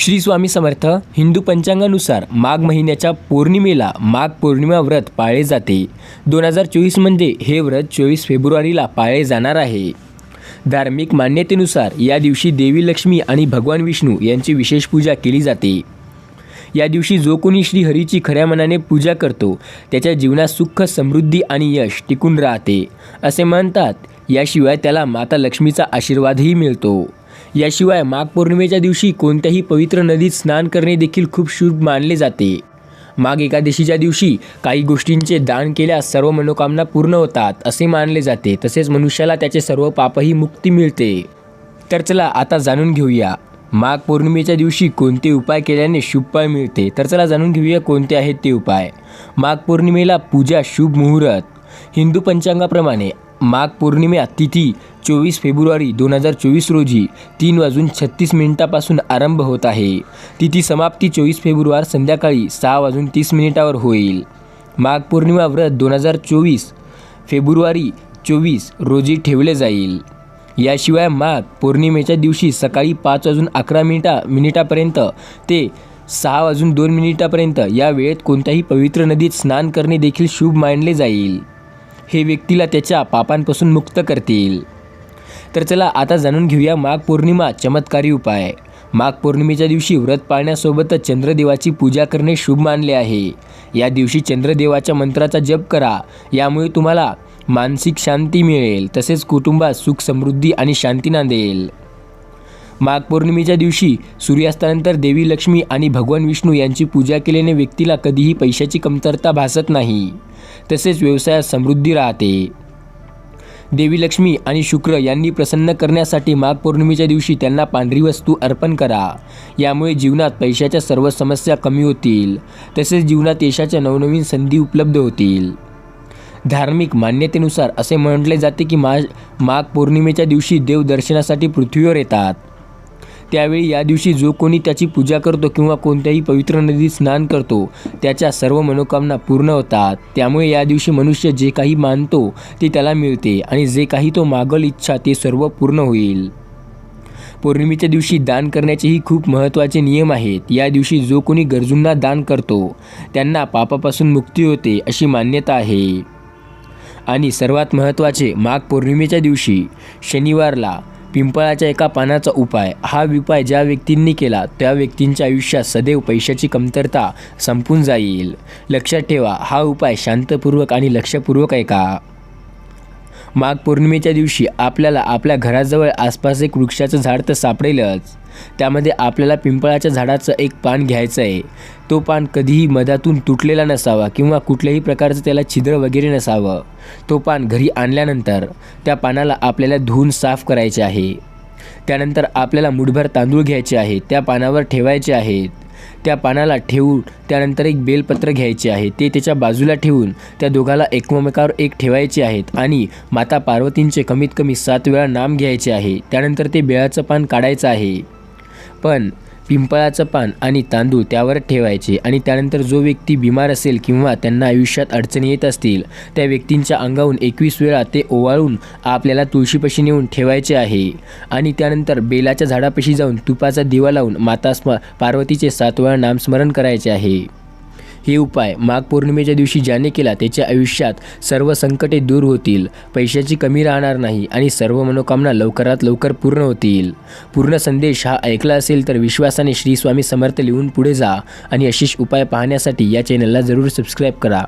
श्री स्वामी समर्थ हिंदू पंचांगानुसार माघ महिन्याच्या पौर्णिमेला माघ पौर्णिमा व्रत पाळले जाते. दोन हजार चोवीसमध्ये हे व्रत चोवीस फेब्रुवारीला पाळले जाणार आहे. धार्मिक मान्यतेनुसार या दिवशी देवी लक्ष्मी आणि भगवान विष्णू यांची विशेष पूजा केली जाते. या दिवशी जो कोणी श्रीहरीची खऱ्या मनाने पूजा करतो त्याच्या जीवनात सुख समृद्धी आणि यश टिकून राहते असे म्हणतात याशिवाय त्याला माता लक्ष्मीचा आशीर्वादही मिळतो. याशिवाय माघ पौर्णिमेच्या दिवशी कोणत्याही पवित्र नदीत स्नान करणे देखील खूप शुभ मानले जाते. माघ एकादशीच्या दिवशी काही गोष्टींचे दान केल्यास सर्व मनोकामना पूर्ण होतात असे मानले जाते. तसेच मनुष्याला त्याचे सर्व पापही मुक्ती मिळते. तर चला आता जाणून घेऊया. माघ पौर्णिमेच्या दिवशी कोणते उपाय केल्याने शुभ फळ मिळते? तर चला जाणून घेऊया कोणते आहेत ते उपाय. माघ पौर्णिमेला पूजा शुभ मुहूर्त. हिंदू पंचांगाप्रमाणे माघ पौर्णिमा तिथी चोवीस फेब्रुवारी दोन हजार चोवीस रोजी तीन वाजून छत्तीस मिनिटापासून आरंभ होत आहे. तिथी समाप्ती चोवीस फेब्रुवार संध्याकाळी सहा वाजून तीस मिनिटावर होईल. माघ पौर्णिमा व्रत दोन हजार चोवीस फेब्रुवारी चोवीस रोजी ठेवले जाईल. याशिवाय माघ पौर्णिमेच्या दिवशी सकाळी पाच वाजून अकरा मिनिटा मिनिटापर्यंत ते सहा वाजून दोन मिनिटापर्यंत या वेळेत कोणत्याही पवित्र नदीत स्नान करणे देखील शुभ मानले जाईल. हे व्यक्तीला त्याच्या पापांपासून मुक्त करतील. तर चला आता जाणून घेऊया माघ पौर्णिमा चमत्कारी उपाय. माघ पौर्णिमेच्या दिवशी व्रत पाळण्यासोबतच चंद्रदेवाची पूजा करणे शुभ मानले आहे. या दिवशी चंद्रदेवाच्या मंत्राचा जप करा. यामुळे तुम्हाला मानसिक शांती मिळेल. तसेच कुटुंबात सुख समृद्धी आणि शांती नांदेल. माघ पौर्णिमेच्या दिवशी सूर्यास्तानंतर देवी लक्ष्मी आणि भगवान विष्णू यांची पूजा केल्याने व्यक्तीला कधीही पैशाची कमतरता भासत नाही. तसेच व्यवसायात समृद्धी राहते. देवी लक्ष्मी आणि शुक्र यांनी प्रसन्न करण्यासाठी माघ पौर्णिमेच्या दिवशी त्यांना पांढरी वस्तू अर्पण करा. यामुळे जीवनात पैशाच्या सर्व समस्या कमी होतील. तसेच जीवनात यशाच्या नवनवीन संधी उपलब्ध होतील. धार्मिक मान्यतेनुसार असे म्हटले जाते की मा माघ पौर्णिमेच्या दिवशी देव दर्शनासाठी पृथ्वीवर येतात. त्यावेळी या दिवशी जो कोणी त्याची पूजा करतो किंवा कोणत्याही पवित्र नदीत स्नान करतो त्याच्या सर्व मनोकामना पूर्ण होतात. त्यामुळे या दिवशी मनुष्य जे काही मानतो ते त्याला मिळते आणि जे काही तो मागल इच्छा ते सर्व पूर्ण होईल. पौर्णिमेच्या दिवशी दान करण्याचेही खूप महत्त्वाचे नियम आहेत. या दिवशी जो कोणी गरजूंना दान करतो त्यांना पापापासून मुक्ती होते अशी मान्यता आहे. आणि सर्वात महत्त्वाचे माघ पौर्णिमेच्या दिवशी शनिवारला पिंपळाच्या एका पानाचा उपाय. हा उपाय ज्या व्यक्तींनी केला त्या व्यक्तींच्या आयुष्यात सदैव पैशाची कमतरता संपून जाईल. लक्षात ठेवा हा उपाय शांतपूर्वक आणि लक्षपूर्वक ऐका. माघ पौर्णिमेच्या दिवशी आपल्याला आपल्या घराजवळ आसपास एक वृक्षाचं झाड तर सापडेलच. त्यामध्ये आपल्याला पिंपळाच्या झाडाचं एक पान घ्यायचं आहे तो पान कधीही मधातून तुटलेला नसावा किंवा कुठल्याही प्रकारचं त्याला छिद्र वगैरे नसावं. तो पान घरी आणल्यानंतर त्या पानाला आपल्याला धुवून साफ करायचे आहे. त्यानंतर आपल्याला मुठभर तांदूळ घ्यायचे आहे. त्या पानावर ठेवायचे आहेत त्या पानाला ठेवून त्यानंतर एक बेलपत्र घ्यायचे आहे. ते त्याच्या बाजूला ठेवून त्या दोघाला एकमेकावर एक ठेवायचे आहेत आणि माता पार्वतींचे कमीत कमी सात वेळा नाम घ्यायचे आहे. त्यानंतर ते बेळाचं पान काढायचं आहे. पण पिंपळाचं पान आणि तांदूळ त्यावर ठेवायचे आणि त्यानंतर जो व्यक्ती बिमार असेल किंवा त्यांना आयुष्यात अडचणी येत असतील त्या व्यक्तींच्या अंगाहून एकवीस वेळा ते ओवाळून आपल्याला तुळशीपाशी नेऊन ठेवायचे आहे. आणि त्यानंतर बेलाच्या झाडापाशी जाऊन तुपाचा दिवा लावून माता स्म पार्वतीचे सात वेळा नामस्मरण करायचे आहे. हे उपाय माघ पौर्णिमेच्या दिवशी ज्याने केला त्याच्या आयुष्यात सर्व संकटे दूर होतील. पैशाची कमी राहणार नाही आणि सर्व मनोकामना लवकरात लवकर पूर्ण होतील. पूर्ण संदेश हा ऐकला असेल तर विश्वासाने श्री स्वामी समर्थ लिहून पुढे जा आणि अशीच उपाय पाहण्यासाठी या चॅनलला जरूर सबस्क्राईब करा.